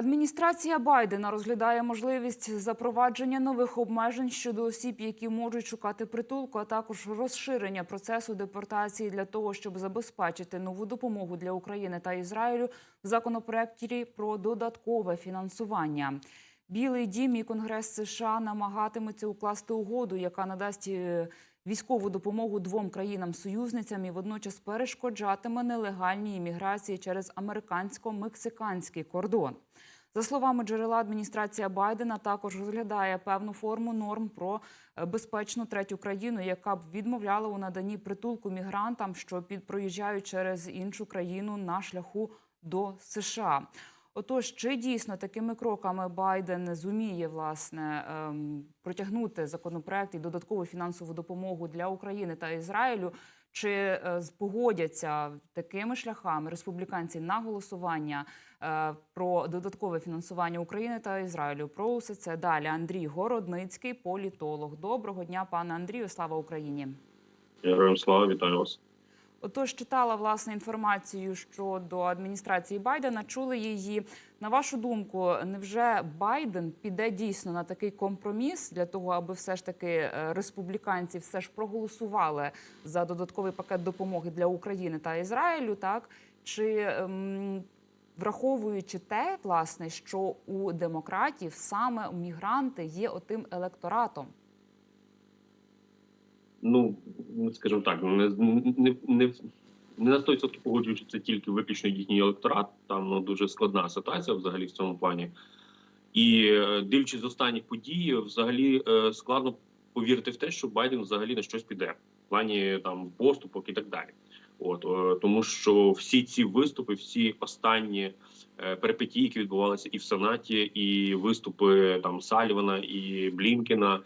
Адміністрація Байдена розглядає можливість запровадження нових обмежень щодо осіб, які можуть шукати притулку, а також розширення процесу депортації для того, щоб забезпечити нову допомогу для України та Ізраїлю в законопроекті про додаткове фінансування. Білий дім і Конгрес США намагатимуться укласти угоду, яка надасть е, військову допомогу двом країнам-союзницям і водночас перешкоджатиме нелегальній імміграції через американсько-мексиканський кордон. За словами джерела, адміністрація Байдена також розглядає певну форму норм про е, безпечну третю країну, яка б відмовляла у наданні притулку мігрантам, що під проїжджають через іншу країну на шляху до США. Отож, чи дійсно такими кроками Байден зуміє власне ем, протягнути законопроект і додаткову фінансову допомогу для України та Ізраїлю? Чи е, погодяться такими шляхами республіканці на голосування е, про додаткове фінансування України та Ізраїлю? Про усе це далі. Андрій Городницький, політолог. Доброго дня, пане Андрію. Слава Україні. Героям слава, вітаю вас. Отож, читала власне інформацію щодо адміністрації Байдена. Чули її. На вашу думку, невже Байден піде дійсно на такий компроміс для того, аби все ж таки е, республіканці все ж проголосували за додатковий пакет допомоги для України та Ізраїлю? Так чи ем, враховуючи те, власне, що у демократів саме мігранти є отим електоратом? Ну скажімо так, не не, не, не на 100% погоджуюсь, що це тільки виключно їхній електорат. Там ну, дуже складна ситуація взагалі в цьому плані. І е, дивлячись останніх подій, взагалі е, складно повірити в те, що Байден взагалі на щось піде в плані там поступок і так далі. От е, тому, що всі ці виступи, всі останні перипетії, які відбувалися і в Сенаті, і виступи там Салівана і Блінкена,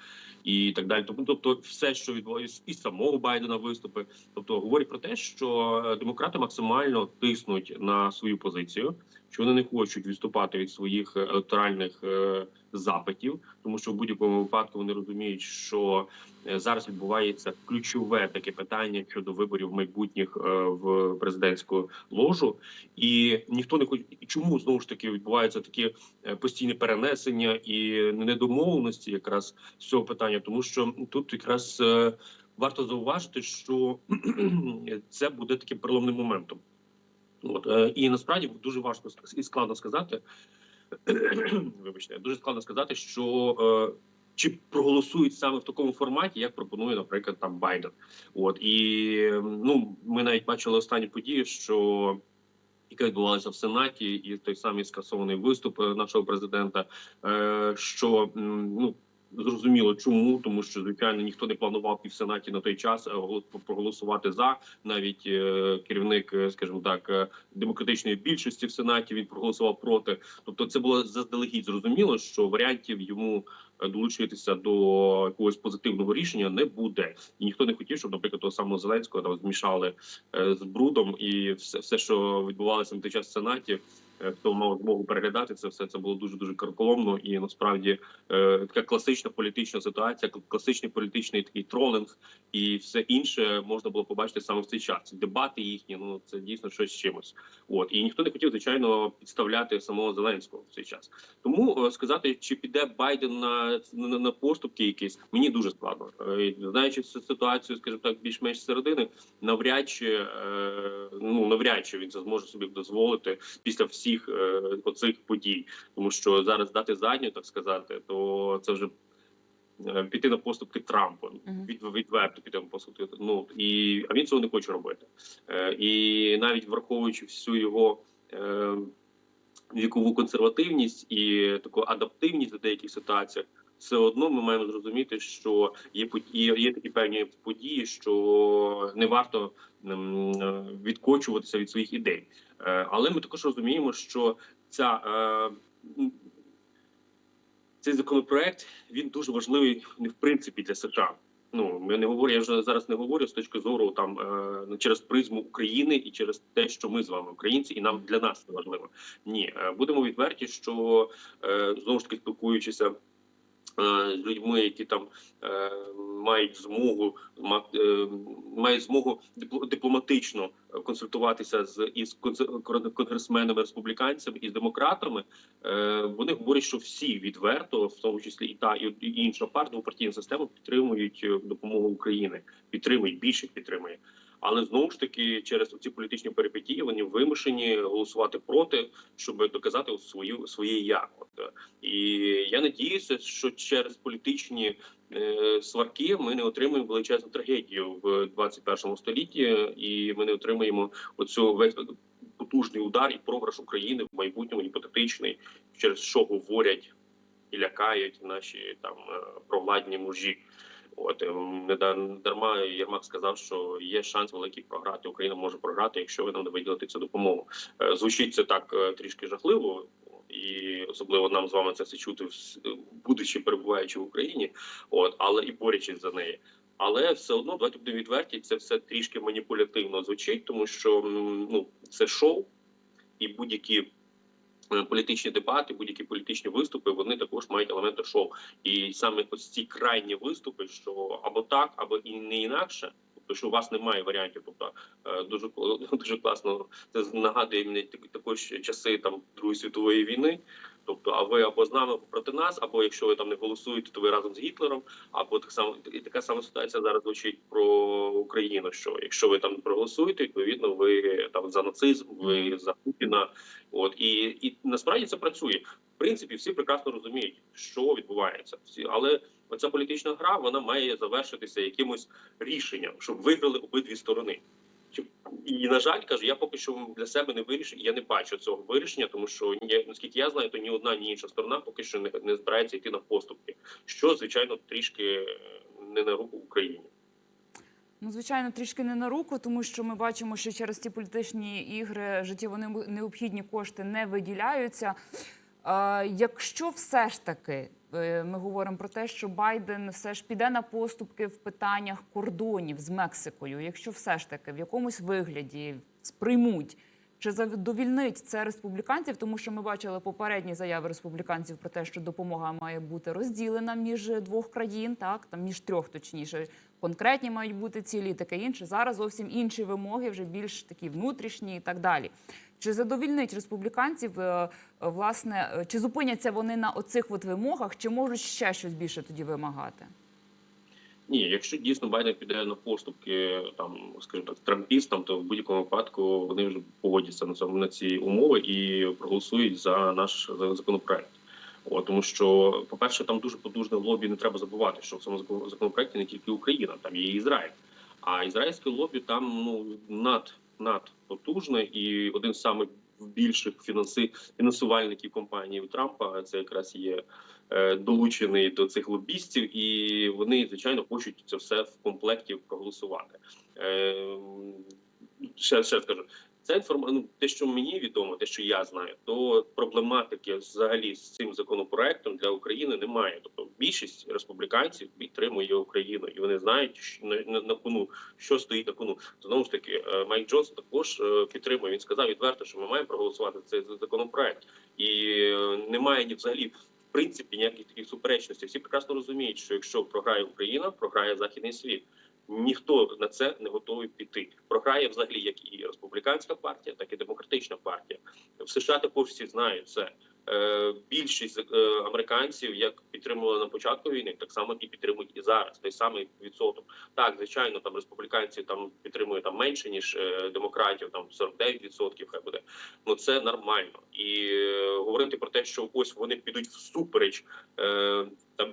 і так далі. Тому, тобто, все, що відбувається, і самого Байдена виступи, тобто говорять про те, що е, демократи максимально тиснуть на свою позицію, що вони не хочуть відступати від своїх е, електоральних е, запитів, тому що в будь-якому випадку вони розуміють, що е, зараз відбувається ключове таке питання щодо виборів майбутніх е, в президентську ложу, і ніхто не хоче чому знову ж таки відбуваються такі е, постійні перенесення і недомовленості, якраз з цього питання, тому що тут якраз варто зауважити, що це буде таким переломним моментом. От і насправді дуже важко і складно сказати. Вибачте, дуже складно сказати, що е, чи проголосують саме в такому форматі, як пропонує, наприклад, там Байден. От і ну ми навіть бачили останні події, що яка відбувалася в Сенаті, і той самий скасований виступ е, нашого президента, е, що ну. Зрозуміло, чому тому, що звичайно ніхто не планував і в сенаті на той час е, голос- проголосувати за навіть е, керівник, е, скажімо так, демократичної більшості в сенаті він проголосував проти. Тобто, це було заздалегідь зрозуміло, що варіантів йому долучитися до якогось позитивного рішення не буде, і ніхто не хотів, щоб, наприклад, того самого Зеленського там змішали з брудом, і все, все, що відбувалося на той час в сенаті. Е, Хто мав змогу переглядати це все, це було дуже дуже карколомно і насправді е, така класична політична ситуація, класичний політичний такий тролинг і все інше можна було побачити саме в цей час. Дебати їхні, ну це дійсно щось з чимось. От і ніхто не хотів, звичайно, підставляти самого Зеленського в цей час. Тому е, сказати, чи піде Байден на, на, на поступки, якісь мені дуже складно. Знаючи цю ситуацію, скажімо так, більш-менш середини, навряд чи ну навряд чи він це зможе собі дозволити після всіх е, оцих подій, тому що зараз дати задню, так сказати, то це вже. е, Піти на поступки Трампа від відверто піти на поступки. Ну і а він цього не хоче робити. Е, і навіть враховуючи всю його е, вікову консервативність і таку адаптивність до деяких ситуаціях, все одно ми маємо зрозуміти, що є події, є такі певні події, що не варто е, відкочуватися від своїх ідей. Е, але ми також розуміємо, що ця е, цей законопроект він дуже важливий в принципі для США. Ну ми не говорю, я вже зараз не говорю з точки зору там е, через призму України і через те, що ми з вами українці, і нам для нас це важливо. Ні, будемо відверті, що е, знову ж таки спілкуючися з людьми, які там е, мають змогу е, мають змогу дипло- дипломатично консультуватися з із конгресменами, республіканцями і з демократами. Е, Вони говорять, що всі відверто, в тому числі і та і інша партія, партійна система підтримують е, допомогу України, підтримують більше підтримує. Але знову ж таки, через ці політичні перипетії вони вимушені голосувати проти, щоб доказати свою своє я. От е, і я надіюся, що через політичні е, сварки ми не отримаємо величезну трагедію в 21 столітті, і ми не отримаємо оцю весь потужний удар і програш України в майбутньому гіпотетичний, через що говорять і лякають наші там е, провладні мужі. От ем, не да- дарма Єрмак сказав, що є шанс великий програти. Україна може програти, якщо ви нам не виділите цю допомогу. Е, Звучить це так е, трішки жахливо, і особливо нам з вами це все чути, вс- будучи перебуваючи в Україні, от але і борючись за неї. Але все одно давайте будемо відверті, це все трішки маніпулятивно звучить, тому що ну це шоу, і будь-які е, політичні дебати, будь-які політичні виступи, вони також мають елементи шоу. І саме ось ці крайні виступи, що або так, або і не інакше. Тобто, що у вас немає варіантів, тобто е, дуже дуже класно. Це нагадує мені так- також часи там Другої світової війни. Тобто, а ви або з нами, або проти нас, або якщо ви там не голосуєте, то ви разом з Гітлером, або так само і така сама ситуація зараз звучить про Україну. Що якщо ви там не проголосуєте, відповідно ви там за нацизм, ви за Путіна. От і, і насправді це працює. В принципі, всі прекрасно розуміють, що відбувається. Всі, але оця політична гра вона має завершитися якимось рішенням, щоб виграли обидві сторони. І на жаль, кажу, я поки що для себе не вирішив. Я не бачу цього вирішення, тому що наскільки я знаю, то ні одна, ні інша сторона поки що не, не збирається йти на поступки, що звичайно трішки е, не на руку Україні. Ну, звичайно, трішки не на руку, тому що ми бачимо, що через ці політичні ігри життєво необхідні кошти не виділяються. Якщо все ж таки ми говоримо про те, що Байден все ж піде на поступки в питаннях кордонів з Мексикою, якщо все ж таки в якомусь вигляді сприймуть. Чи задовільнить це республіканців, тому що ми бачили попередні заяви республіканців про те, що допомога має бути розділена між двох країн, так там між трьох, точніше, конкретні мають бути цілі, таке інше. Зараз зовсім інші вимоги, вже більш такі внутрішні і так далі. Чи задовільнить республіканців е, е, власне, е, чи зупиняться вони на оцих от вимогах, чи можуть ще щось більше тоді вимагати? Ні, якщо дійсно Байден піде на поступки там, скажімо так, трампістам, то в будь-якому випадку вони вже погодяться на цьому на ці умови і проголосують за наш законопроект. От, тому що, по-перше, там дуже потужне лобі. Не треба забувати, що в цьому законопроекті не тільки Україна, там є Ізраїль. А ізраїльське лобі там ну над над потужне і один з самих більших фінанси фінансувальників компанії у Трампа це якраз є е, долучений до цих лобістів, і вони звичайно хочуть це все в комплекті проголосувати. Е, ще, ще скажу. Це ну, те, що мені відомо, те, що я знаю, то проблематики взагалі з цим законопроектом для України немає. Тобто більшість республіканців підтримує Україну, і вони знають що на, на, на кону, що стоїть на кону. Знову ж таки, е, Майк Джонсон також е, підтримує. Він сказав відверто, що ми маємо проголосувати цей законопроект, і е, немає ні взагалі. В принципі, ніяких таких суперечностей. Всі прекрасно розуміють, що якщо програє Україна, програє західний світ. Ніхто на це не готовий піти. Програє взагалі як і республіканська партія, так і демократична партія. В США також всі знають це. Е, більшість е, американців, як підтримували на початку війни, так само і підтримують і зараз. Той самий відсоток. Так, звичайно, там республіканці там підтримують там менше ніж е, демократів, там 49% хай буде. Ну це нормально. І говорити про те, що ось вони підуть всупереч там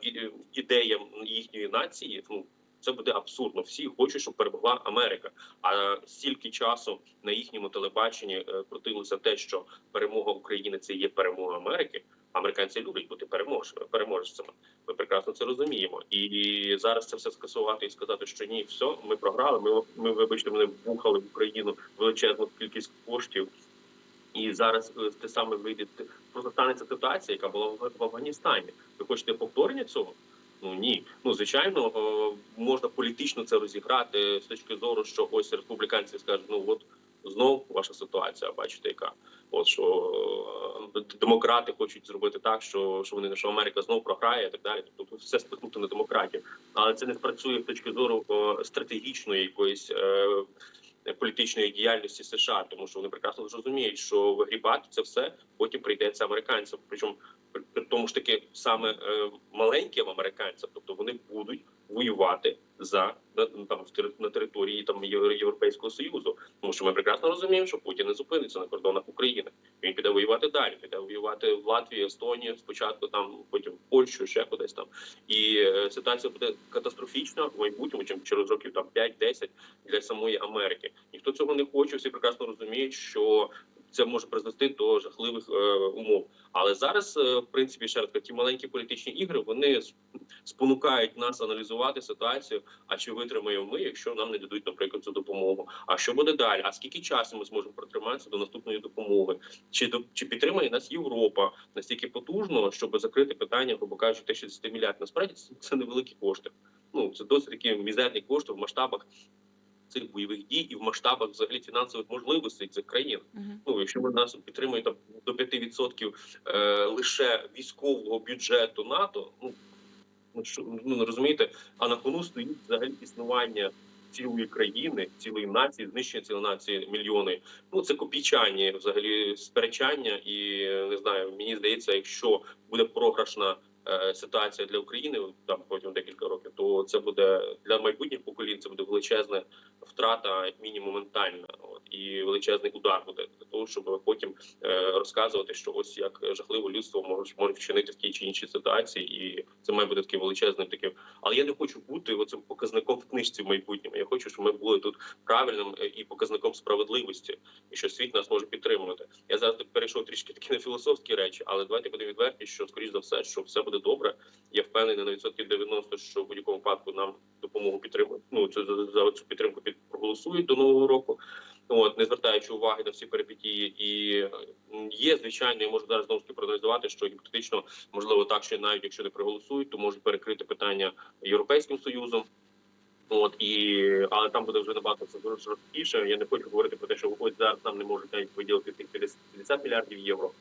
ідеям їхньої нації. Ну це буде абсурдно. Всі хочуть, щоб перемогла Америка. А стільки часу на їхньому телебаченні е, крутилося те, що перемога України це є перемога Америки. Американці люблять бути перемож... переможцями. Ми прекрасно це розуміємо. І зараз це все скасувати і сказати, що ні, все, ми програли. Ми ми вибачте, мене вбухали в Україну величезну кількість коштів. І зараз е, те саме вийде просто станеться ситуація, яка була в Афганістані. Ви хочете повторення цього? Ну ні, ну звичайно, е, можна політично це розіграти з точки зору, що ось республіканці скажуть, ну от знов ваша ситуація, бачите, яка От що е, демократи хочуть зробити так, що, що вони що Америка знову програє і так далі. Тобто тут все спихнути на демократію. Але це не спрацює з точки зору е, стратегічної якоїсь. Політичної діяльності США, тому що вони прекрасно зрозуміють, що вигрібати це все потім прийдеться американцям. Причому при, при тому ж таки саме е, маленьким американцям, тобто вони будуть воювати за на, там на території там Європейського союзу, тому що ми прекрасно розуміємо, що Путін не зупиниться на кордонах України. Він піде воювати далі. Піде воювати в Латвії, Естонії, спочатку там, потім в Польщу, ще кудись там. І е, ситуація буде катастрофічна в майбутньому, чим через років там 5-10 для самої Америки. Ніхто цього не хоче. Всі прекрасно розуміють, що це може призвести до жахливих е, умов. Але зараз, е, в принципі, ще раз ті маленькі політичні ігри вони спонукають нас аналізувати ситуацію. А чи витримаємо ми, якщо нам не дадуть, наприклад, цю допомогу? А що буде далі? А скільки часу ми зможемо протриматися до наступної допомоги? Чи до чи підтримає нас Європа настільки потужно, щоб закрити питання, грубо кажучи, те 60 мільярдів? Насправді це, це невеликі кошти. Ну це досить такі мізерні кошти в масштабах цих бойових дій і в масштабах взагалі фінансових можливостей цих країн. Мгм. Ну, якщо ви нас підтримуєте до 5% е, лише військового бюджету НАТО, ну, ну що ну не розумієте, а на кону стоїть взагалі існування цілої країни, цілої нації, знищення цілої нації мільйони. Ну це копійчані взагалі сперечання, і не знаю, мені здається, якщо буде програшна. Е, Ситуація для України там протягом декілька років, то це буде для майбутніх поколінь. Це буде величезна втрата, як мінімум, ментальна, от і величезний удар буде для того, щоб потім е, розказувати, що ось як жахливо людство може може вчинити в тій чи іншій ситуації, і це має бути таким величезним таким. Але я не хочу бути оцим показником в книжці в майбутньому. Я хочу, щоб ми були тут правильним е, і показником справедливості, і що світ нас може підтримувати. Я зараз перейшов трішки такі на філософські речі, але давайте будемо відверті, що скоріш за все, що все буде добре. Я впевнений на відсотків 90, що в будь-якому випадку нам допомогу підтримують. Ну це за, за цю підтримку під проголосують до нового року. От не звертаючи уваги на всі перипетії, і є звичайно, я можу зараз знову ж таки проаналізувати, що гіпотетично можливо так, що навіть якщо не проголосують, то можуть перекрити питання європейським союзом. От і але там буде вже набагато все жорсткіше. Я не хочу говорити про те, що ось зараз нам не можуть навіть виділити тих 50 50 мільярдів євро.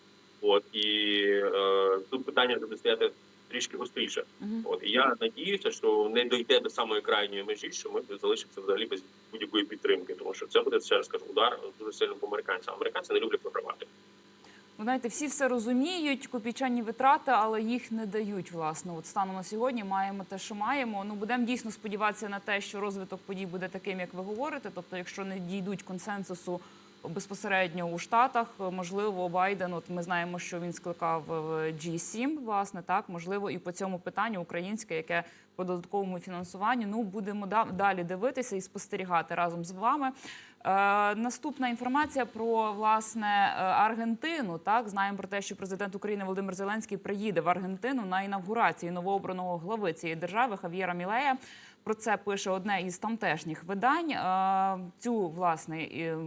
От і е, тут питання буде стояти трішки гостріше. Мгм. От і я надіюся, що не дойде до самої крайньої межі, що ми залишимося взагалі без будь-якої підтримки, тому що це буде ще раз кажу, удар дуже сильно по американцям. Американці не люблять програвати. Ви знаєте, всі все розуміють, копійчані витрати, але їх не дають. Власне, от станом на сьогодні маємо те, що маємо. Ну будемо дійсно сподіватися на те, що розвиток подій буде таким, як ви говорите. Тобто, якщо не дійдуть консенсусу безпосередньо у Штатах, можливо, Байден, от ми знаємо, що він скликав в G7, власне, так можливо, і по цьому питанню українське, яке по додатковому фінансуванню. Ну будемо да- далі дивитися і спостерігати разом з вами. Е, наступна інформація про власне е, Аргентину. Так знаємо про те, що президент України Володимир Зеленський приїде в Аргентину на інавгурацію новообраного глави цієї держави Хав'єра Мілея. Про це пише одне із тамтешніх видань. Е, Цю власне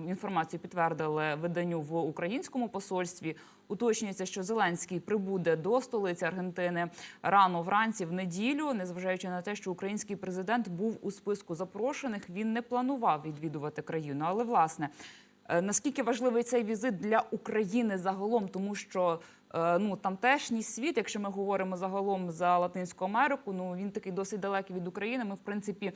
інформацію підтвердили виданню в українському посольстві. Уточнюється, що Зеленський прибуде до столиці Аргентини рано вранці в неділю, незважаючи на те, що український президент був у списку запрошених. Він не планував відвідувати країну. Але власне е, наскільки важливий цей візит для України загалом, тому що ну тамтешній світ, якщо ми говоримо загалом за Латинську Америку, ну він такий досить далекий від України. Ми в принципі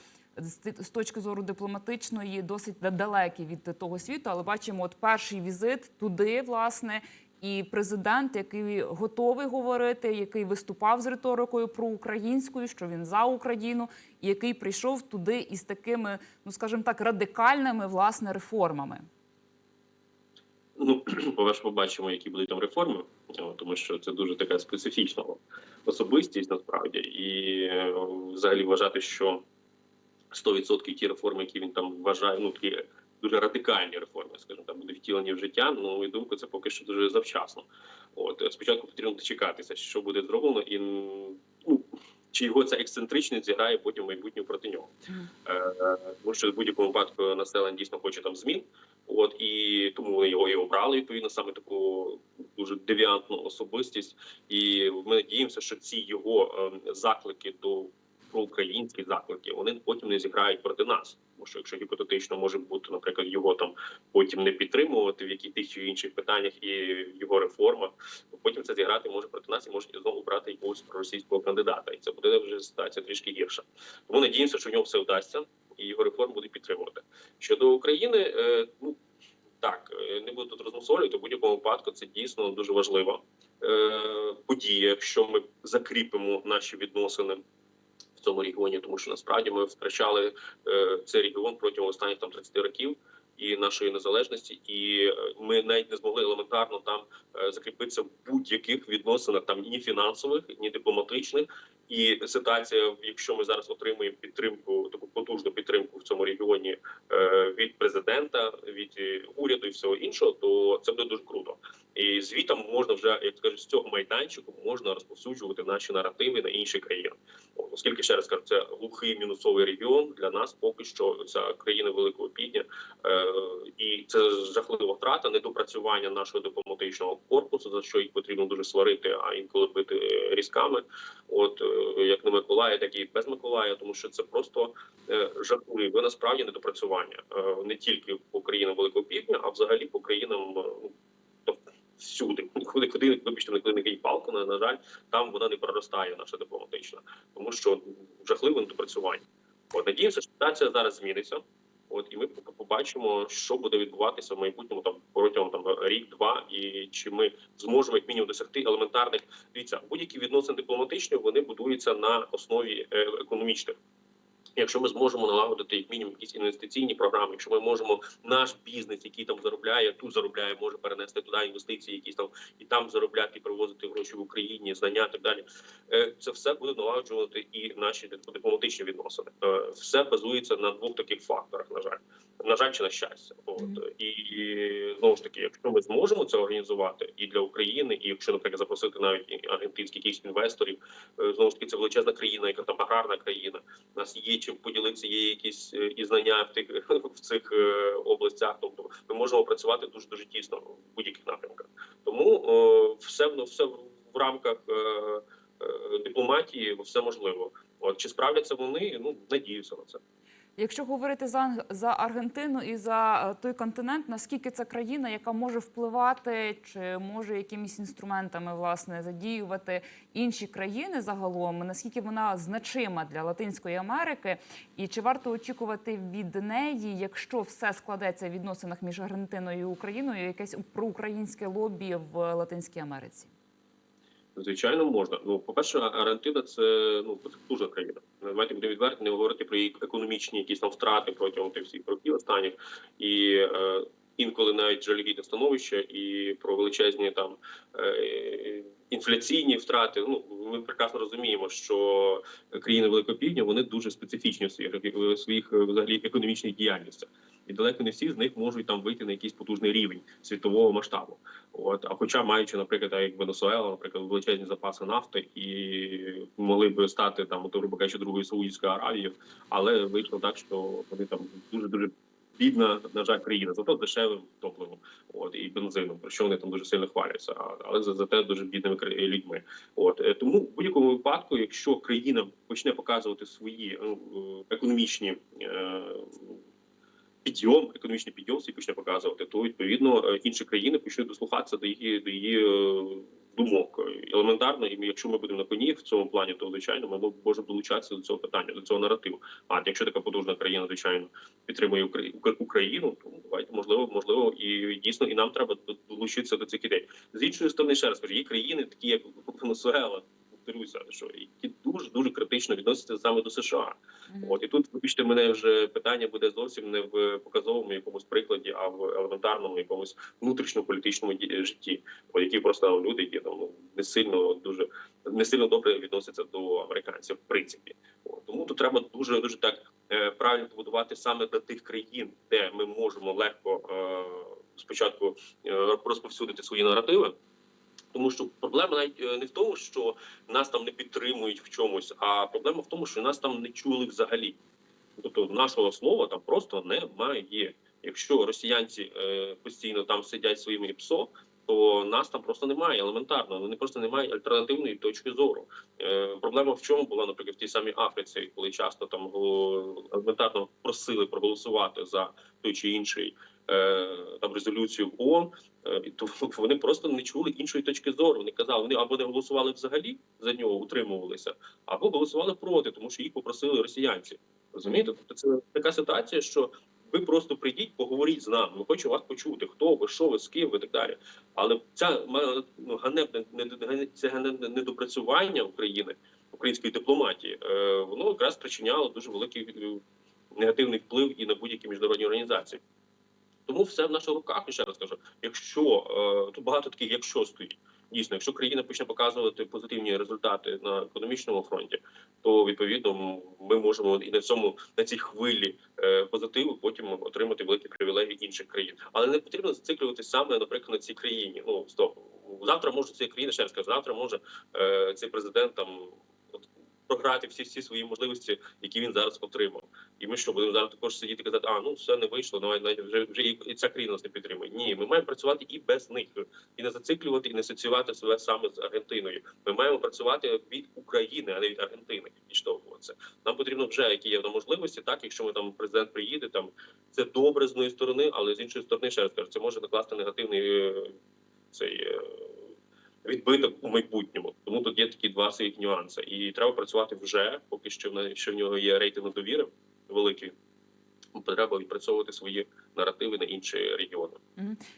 з точки зору дипломатичної досить да- далекі від того світу, але бачимо, от перший візит туди, власне. І президент, який готовий говорити, який виступав з риторикою про українською, що він за Україну, і який прийшов туди із такими, ну скажімо так, радикальними власне реформами. Ну, по-перше, побачимо, які будуть там реформи, тому що це дуже така специфічна особистість насправді, і е, взагалі вважати, що 100% ті реформи, які він там вважає, ну такі дуже радикальні реформи, скажімо, там будуть втілені в життя. Ну, мою думку, це поки що дуже завчасно. От е, спочатку потрібно дочекатися, що буде зроблено, і ну, чи його ця ексцентричність зіграє потім в майбутньому проти нього. Е, тому що в будь-якому випадку населення дійсно хоче там змін. От і тому вони його і обрали відповідно саме таку дуже девіантну особистість. І ми надіємося, що ці його е, заклики до проукраїнські заклики вони потім не зіграють проти нас. Що якщо гіпотетично може бути, наприклад, його там потім не підтримувати в якихось чи інших питаннях і його реформах, то потім це зіграти може проти нас і може знову брати якогось проросійського кандидата, і це буде вже ситуація трішки гірша. Тому надіємося, що в нього все вдасться, і його реформ буде підтримувати. Щодо України, е, ну так е, не буду тут розмусолювати. В будь-якому випадку це дійсно дуже важлива е, подія, якщо ми закріпимо наші відносини. Цьому регіоні, тому що насправді ми втрачали е, цей регіон протягом останніх там 30 років і нашої незалежності, і е, ми навіть не змогли елементарно там е, закріпитися в будь-яких відносинах, там ні фінансових, ні дипломатичних. І ситуація, якщо ми зараз отримуємо підтримку, таку потужну підтримку в цьому регіоні від президента, від уряду і всього іншого, то це буде дуже круто. І звітом можна вже, як кажуть, з цього майданчику можна розповсюджувати наші наративи на інші країни. Оскільки ще раз кажу, це глухий мінусовий регіон для нас, поки що ця країна Великого Півдня, е, і це жахлива втрата, недопрацювання нашого дипломатичного корпусу, за що їх потрібно дуже сварити, а інколи бити різками. От е, як на Миколая, так і без Миколая, тому що це просто е, жахливе насправді недопрацювання не тільки по країнам Великого Півдня, а взагалі по країнам. Е, ну, тобто Всюди, куди вибачте, не коли не палку, на, на жаль, там вона не проростає, наша дипломатична, тому що жахливе недопрацювання. От надіємося, що ситуація зараз зміниться. От і ми побачимо, що буде відбуватися в майбутньому там протягом там рік-два, і чи ми зможемо як мінімум досягти елементарних дивіться, будь-які відносини дипломатичні вони будуються на основі е, економічних. Якщо ми зможемо налагодити як мінімум якісь інвестиційні програми, якщо ми можемо наш бізнес, який там заробляє, тут заробляє, може перенести туди інвестиції, якісь там і там заробляти, привозити гроші в Україні, знання і так далі. Е, Це все буде налагоджувати і наші дипломатичні відносини. Е, Все базується на двох таких факторах. На жаль, на жаль, чи на щастя. От і, і знову ж таки, якщо ми зможемо це організувати і для України, і якщо, наприклад, запросити навіть аргентинських якихось інвесторів, е, знову ж таки, це величезна країна, яка там аграрна країна. У нас є чим поділитися, є якісь е, і знання в тих в цих е, областях. Тобто ми можемо працювати дуже дуже тісно в будь-яких напрямках. Тому е, все ну, все в рамках дипломатії, все можливо. От чи справляться вони? Ну надіюся на це. Якщо говорити за за Аргентину і за е, той континент, наскільки це країна, яка може впливати, чи може якимись інструментами власне задіювати інші країни загалом, наскільки вона значима для Латинської Америки, і чи варто очікувати від неї, якщо все складеться в відносинах між Аргентиною і Україною, якесь проукраїнське лобі в Латинській Америці? Звичайно, можна. Ну, по-перше, Аргентина це ну потужна країна. Давайте будемо відверті, не говорити про її економічні якісь там втрати протягом тих всіх років останніх і е, інколи навіть жалюгідне становище, і про величезні там е, інфляційні втрати. Ну ми прекрасно розуміємо, що країни Великого вони дуже специфічні в своїх в своїх е, взагалі економічних діяльностях. І далеко не всі з них можуть там вийти на якийсь потужний рівень світового масштабу. От а хоча маючи, наприклад, як Венесуела, наприклад, величезні запаси нафти і могли б стати там, от, грубо кажучи, другою Саудівською Аравією, але вийшло так, що вони там дуже дуже бідна, на жаль, країна, зато дешевим топливом, от і бензином, про що вони там дуже сильно хваляться, але за зате дуже бідними людьми. От е, тому в будь-якому випадку, якщо країна почне показувати свої ну, е, економічні. е, Підйом, економічний підйом свій почне показувати, то відповідно е, інші країни почнуть дослухатися до її до її е, думок елементарно. І якщо ми будемо на коні в цьому плані, то звичайно ми можемо долучатися до цього питання, до цього наративу. А якщо така потужна країна, звичайно, підтримує Украї- Україну, то давайте можливо, можливо, і дійсно і нам треба долучитися до цих ідей. З іншої сторони, ще раз кажу, є країни, такі як Венесуела, повторюся, що які дуже дуже критично відносяться саме до США. От і тут вибачте, мене вже питання буде зовсім не в показовому якомусь прикладі, а в елементарному якомусь внутрішньополітичному житті, от які просто люди, які там ну, не сильно дуже не сильно добре відносяться до американців, в принципі. От, тому тут треба дуже дуже так е, правильно побудувати саме до тих країн, де ми можемо легко е, спочатку е, розповсюдити свої наративи. Тому що проблема навіть е, не в тому, що нас там не підтримують в чомусь, а проблема в тому, що нас там не чули взагалі. Тобто нашого слова там просто немає. Якщо росіянці е, постійно там сидять своїми ПСО то нас там просто немає елементарно. Вони просто не мають альтернативної точки зору. Е, проблема в чому була, наприклад, в тій самій Африці, коли часто там елементарно просили проголосувати за той чи інший е, там резолюцію в ООН, е, то вони просто не чули іншої точки зору. Вони казали, вони або не голосували взагалі за нього, утримувалися, або голосували проти, тому що їх попросили росіянці. Розумієте? Тобто це така ситуація, що ви просто прийдіть, поговоріть з нами. Ми хочемо вас почути, хто ви, що ви, з ким ви і так далі. Але ця ну, ганебне не- не- це ганебне недопрацювання України, української дипломатії, е, воно якраз спричиняло дуже великий е, негативний вплив і на будь-які міжнародні організації. Тому все в наших руках. І ще раз кажу, якщо е, тут багато таких, якщо стоїть. Дійсно, якщо країна почне показувати позитивні результати на економічному фронті, то відповідно ми можемо і на цьому на цій хвилі е, позитиву потім отримати великі привілегії інших країн. Але не потрібно зациклюватися саме, наприклад, на цій країні. Ну стоп, завтра може ця країна ще раз кажу, завтра може е, цей президент там програти всі всі свої можливості, які він зараз отримав. І ми що будемо зараз також сидіти казати, а ну все не вийшло, давай навіть вже вже і ця країна нас не підтримує. Ні, ми маємо працювати і без них, і не зациклювати, і не асоціювати себе саме з Аргентиною. Ми маємо працювати від України, а не від Аргентини. Відштовхуватися. Нам потрібно вже які є можливості, так якщо ми там президент приїде, там це добре з однієї сторони, але з іншої сторони, ще раз кажу, це може накласти негативний е, цей. Відбиток у майбутньому, тому тут є такі два своїх нюанси, і треба працювати вже, поки що що в нього є рейтинг довіри великий. Треба відпрацьовувати свої наративи на інші регіони.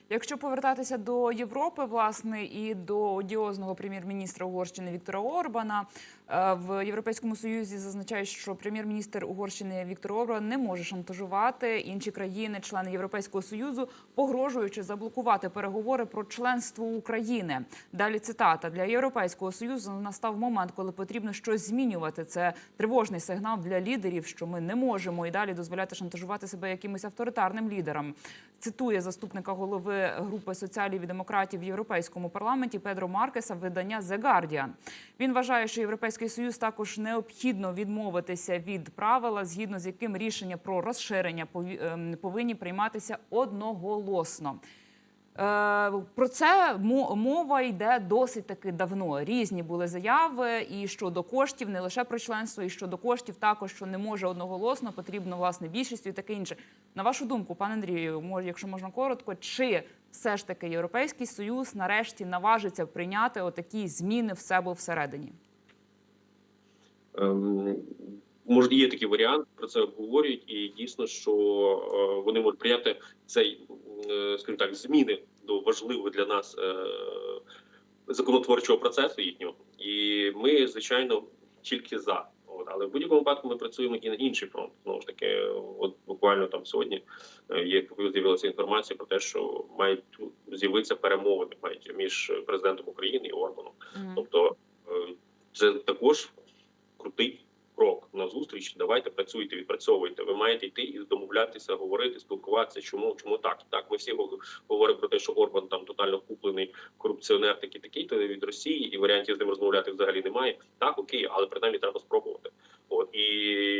Якщо повертатися до Європи, власне, і до одіозного прем'єр-міністра Угорщини Віктора Орбана е, в Європейському Союзі зазначають, що прем'єр-міністр Угорщини Віктор Орбан не може шантажувати інші країни, члени Європейського союзу, погрожуючи заблокувати переговори про членство України. Далі цитата для європейського союзу настав момент, коли потрібно щось змінювати. Це тривожний сигнал для лідерів, що ми не можемо і далі дозволяти шантажувати себе якимось авторитарним лідерам. Цитує заступника голови групи соціалів і демократів в європейському парламенті Педро Маркеса видання The Guardian. Він вважає, що європейський союз також необхідно відмовитися від правила, згідно з яким рішення про розширення ем, повинні прийматися одноголосно. Е, Про це мо- мова йде досить таки давно. Різні були заяви і щодо коштів, не лише про членство, і щодо коштів також, що не може одноголосно, потрібно власне більшістю і таке інше. На вашу думку, пане Андрію, може, якщо можна коротко, чи все ж таки Європейський Союз нарешті наважиться прийняти отакі зміни в себе всередині? Ем, може, є такий варіант, про це обговорюють, і дійсно, що е, вони можуть прийняти цей, скажімо так, зміни до важливого для нас е, законотворчого процесу їхнього. І ми, звичайно, тільки за. От, але в будь-якому випадку ми працюємо і на інший фронт. Знову ж таки, от буквально там сьогодні е, є з'явилася інформація про те, що мають з'явитися перемовини мають між президентом України і Орбаном. Мгм. Тобто е, це також крутий крок на зустріч. Давайте працюйте, відпрацьовуйте. Ви маєте йти і домовлятися, говорити, спілкуватися. Чому чому так? Так, ми всі гов- говоримо про те, що Орбан там тотально куплений корупціонер, такий такий, то від Росії, і варіантів з ним розмовляти взагалі немає. Так, окей, але принаймні треба спробувати. От і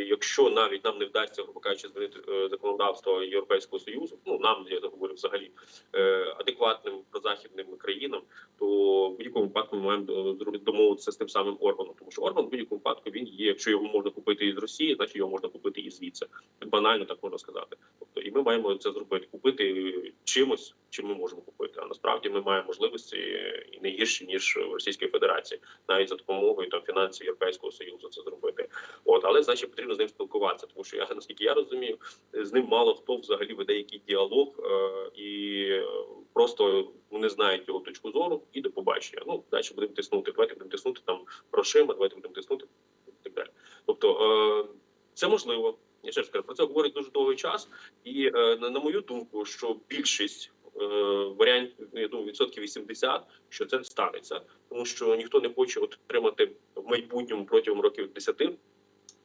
якщо навіть нам не вдасться, грубо кажучи, змінити е, законодавство Європейського союзу, ну нам я говорю взагалі е, адекватним прозахідним країнам, то в будь-якому випадку ми маємо домовитися з тим самим Орбаном, тому що Орбан в будь-якому випадку він є. Якщо його можна купити із Росії, значить його можна купити і звідси. Банально так можна сказати. Тобто, і ми маємо це зробити, купити чимось, чим ми можемо купити. А насправді ми маємо можливості і не гірші ніж в Російській Федерації, навіть за допомогою там фінансів Європейського союзу це зробити. От але значить потрібно з ним спілкуватися, тому що я наскільки я розумію, з ним мало хто взагалі веде який діалог е, і просто не знають його точку зору і до побачення. Ну далі будемо тиснути. Давайте будемо тиснути там грошима, давайте будемо тиснути і так далі. Тобто е, це можливо. Я ще раз кажу, про це говорять дуже довгий час, і е, на, на мою думку, що більшість е, варіантів, я думаю, відсотків 80, що це станеться, тому що ніхто не хоче отримати в майбутньому протягом років 10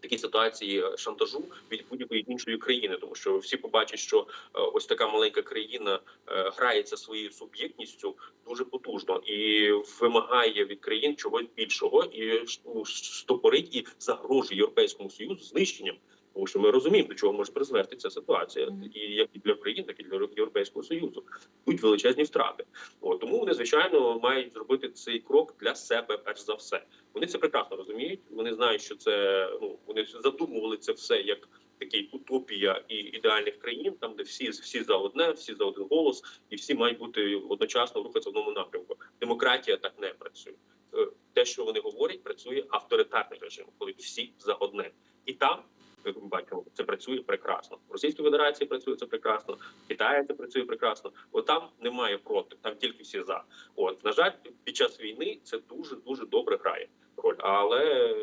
такі ситуації е, шантажу від будь-якої іншої країни, тому що всі побачать, що е, ось така маленька країна е, грається своєю суб'єктністю дуже потужно і вимагає від країн чогось більшого, і ну, стопорить і загрожує європейському союзу знищенням. Тому що ми розуміємо, до чого може призвести ця ситуація, і як і для України, так і для Європейського союзу. Будуть величезні втрати. От, тому вони звичайно мають зробити цей крок для себе, перш за все. Вони це прекрасно розуміють. Вони знають, що це ну вони задумували це все як такий утопія і ідеальних країн, там де всі всі за одне, всі за один голос, і всі мають бути одночасно рухатися в одному напрямку. Демократія так не працює. Е, Те, що вони говорять, працює авторитарний режим, коли всі за одне, і там. Як ми бачимо, це працює прекрасно. В Російській Федерації працює це прекрасно, в Китаї це працює прекрасно. От там немає проти, там тільки всі за. От на жаль, під час війни це дуже дуже добре грає роль, але е,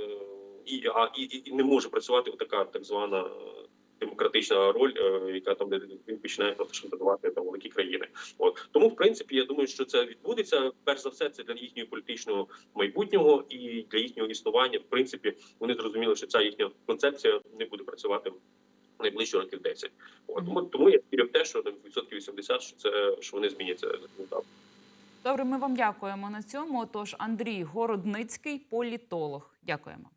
і, а, і, і не може працювати така так звана демократична роль, е, яка там він починає просто шантажувати там великі країни. От тому, в принципі, я думаю, що це відбудеться. Перш за все, це для їхнього політичного майбутнього і для їхнього існування. В принципі, вони зрозуміли, що ця їхня концепція не буде працювати найближчі років 10. От тому, тому я вірю в те, що на відсотків 80, що це що вони зміняться результат. Добре, ми вам дякуємо на цьому. Тож Андрій Городницький, політолог. Дякуємо.